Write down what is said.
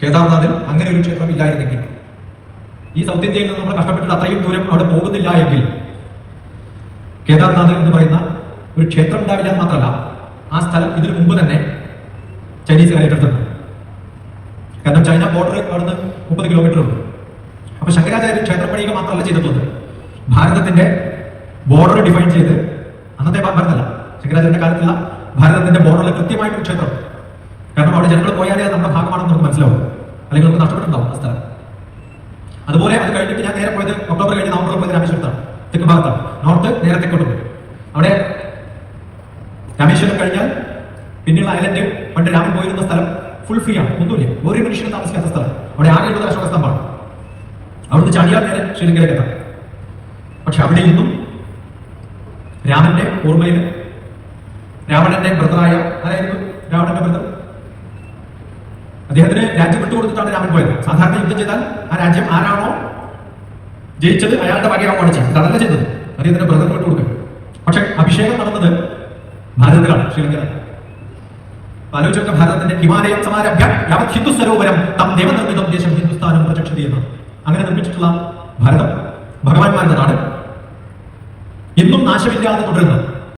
കേദാർനാഥിൽ അങ്ങനെ ഒരു ക്ഷേത്രം ഇല്ലായിരുന്നെങ്കിൽ. ഈ സൗത്ത് നിന്ന് നമ്മൾ കഷ്ടപ്പെട്ടിട്ട് അത്രയും ദൂരം അവിടെ പോകുന്നില്ല എങ്കിൽ കേദാർനാഥ് എന്ന് പറയുന്ന ഒരു ക്ഷേത്രം ഉണ്ടാവില്ല മാത്രമല്ല ആ സ്ഥലം ഇതിനു മുമ്പ് തന്നെ ചൈനീസുകാർ ഏറ്റെടുത്തിട്ടുണ്ട് കാരണം ചൈന ബോർഡർ അവിടുന്ന് മുപ്പത് കിലോമീറ്റർ ഉണ്ട്. അപ്പൊ ശങ്കരാചാര്യ ക്ഷേത്രപ്പണികൾ മാത്രമല്ല ചെയ്തിട്ടുള്ളത്. ഭാരതത്തിന്റെ ബോർഡർ ഡിഫൈൻ ചെയ്ത് അന്നത്തെ ഭാരതമല്ല ശങ്കരാചാര്യന്റെ കാലത്തുള്ള ഭാരതത്തിന്റെ ബോർഡറിൽ കൃത്യമായിട്ടൊരു ക്ഷേത്രം. കാരണം അവിടെ ജനങ്ങൾ പോയാലേ കഴിഞ്ഞിട്ട് ഞാൻ നേരെ പോയത് ഒക്ടോബർ കഴിഞ്ഞ് നവംബർ പോയത് രാമേശ്വരത്താണ് തെക്ക് ഭാഗത്താണ്. നോർത്ത് നേരെ തെക്കോട്ട് പോയി. അവിടെ രാമേശ്വരം കഴിഞ്ഞാൽ പിന്നെയുള്ള ഐലൻഡ് പണ്ട് രാമൻ പോയിരുന്ന സ്ഥലം ഫുൾ ഫ്രീ ആണ് ഒന്നുമില്ല. ഒരു മനുഷ്യനും താമസിക്കാത്ത സ്ഥലം. അവിടെ ആകെ ഉള്ളത് അശോക സ്തംഭമാണ് അവിടുന്ന് ചാടിയാൽ നേരെ ശ്രീലങ്കയിലേക്ക് എത്താം പക്ഷെ അവിടെ നിന്നും രാമന്റെ ഓർമ്മയിൽ രാവണന്റെ ബ്രദറായ ആരായിരുന്നു രാവണന്റെ ബ്രദർ? അദ്ദേഹത്തിന് രാജ്യം വിട്ടുകൊടുത്തിട്ടാണ് രാമൻ പോയത്. സാധാരണ യുദ്ധം ചെയ്താൽ ആ രാജ്യം ആരാണോ ജയിച്ചത് അയാളുടെ വകയാവുകയാണ് ചെയ്തത് അതല്ല ചെയ്തത്. അദ്ദേഹത്തിന്റെ ബ്രദർ വിട്ടുകൊടുക്കുക പക്ഷെ അഭിഷേകം നടന്നത് ഭാരതത്തിലാണ് ശ്രീലങ്കയിലാണ്. ആലോചിച്ച ഭാരതത്തിന്റെ ഹിമാലയം സമാരഭ്യ ഹിന്ദു സരോവരം തം ദേവനിർമ്മിതം ദേശം ഹിന്ദുസ്ഥാനം പ്രചക്ഷതി എന്ന്. അങ്ങനെ നിർമ്മിച്ചിട്ടുള്ള ഭാരതം ഭഗവാന്മാരുടെ നാട്. എന്നും നാശമില്ലാതെ തുടരുന്നു.